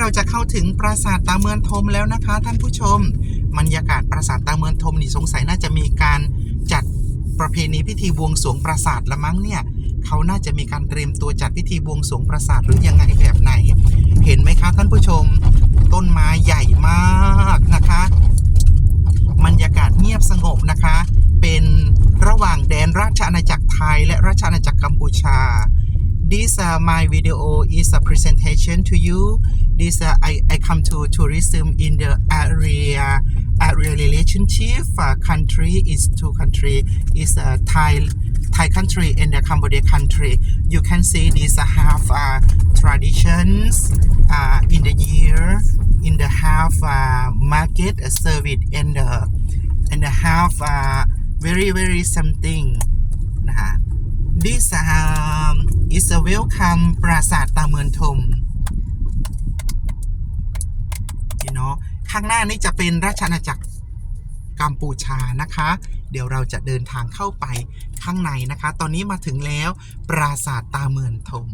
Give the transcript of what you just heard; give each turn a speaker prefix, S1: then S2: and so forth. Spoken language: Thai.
S1: เราจะเข้าถึงปราสาทตาเมืองทมแล้วนะคะ ท่านผู้ชมบรรยากาศปราสาทตาเมืองทมนี่สงสัยน่าจะมีการจัดประเพณีพิธีบวงสรวงปราสาทละมั้งเนี่ยเขาน่าจะมีการเตรียมตัวจัดพิธีบวงสรวงปราสาทหรือยังไงแบบไหน เห็นไหมคะท่านผู้ชม ต้นไม้ใหญ่มากนะคะบรรยากาศเงียบสงบนะคะ เป็นระหว่างแดนราชอาณาจักรไทยและราชอาณาจักรกัมพูชา This uh, my video is a presentation to you. This uh, I, I come to tourism in the area area relationship uh, country is two country is uh, Thai Thai country and the Cambodia country. You can see these uh, have uh, traditions uh, in the year in the half uh, market uh, service and the and the half uh, very very something นะ คะ This um, is a welcome ปราสาทตาเมือนทมเนาะข้างหน้านี้จะเป็นราชอาณาจักรกัมพูชานะคะ เดี๋ยวเราจะเดินทางเข้าไปข้างในนะคะ ตอนนี้มาถึงแล้วปราสาทตาเมือนทม